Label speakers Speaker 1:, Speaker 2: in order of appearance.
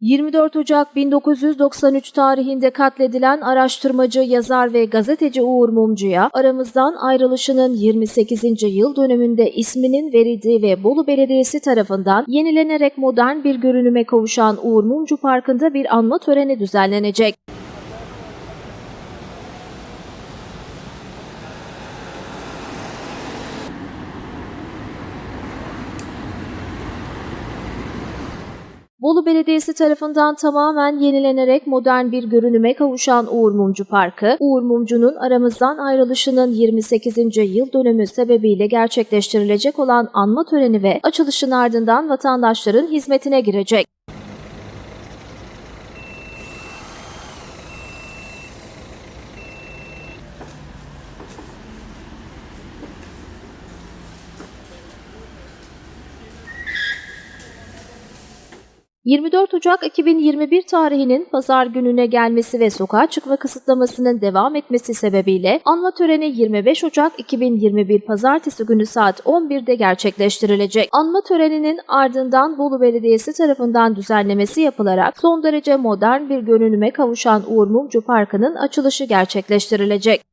Speaker 1: 24 Ocak 1993 tarihinde katledilen araştırmacı, yazar ve gazeteci Uğur Mumcu'ya aramızdan ayrılışının 28. yıl dönümünde isminin verildiği ve Bolu Belediyesi tarafından yenilenerek modern bir görünüme kavuşan Uğur Mumcu Parkı'nda bir anma töreni düzenlenecek. Bolu Belediyesi tarafından tamamen yenilenerek modern bir görünüme kavuşan Uğur Mumcu Parkı, Uğur Mumcu'nun aramızdan ayrılışının 28. yıl dönümü sebebiyle gerçekleştirilecek olan anma töreni ve açılışın ardından vatandaşların hizmetine girecek. 24 Ocak 2021 tarihinin pazar gününe gelmesi ve sokağa çıkma kısıtlamasının devam etmesi sebebiyle anma töreni 25 Ocak 2021 pazartesi günü saat 11'de gerçekleştirilecek. Anma töreninin ardından Bolu Belediyesi tarafından düzenlemesi yapılarak son derece modern bir görünüme kavuşan Uğur Mumcu Parkı'nın açılışı gerçekleştirilecek.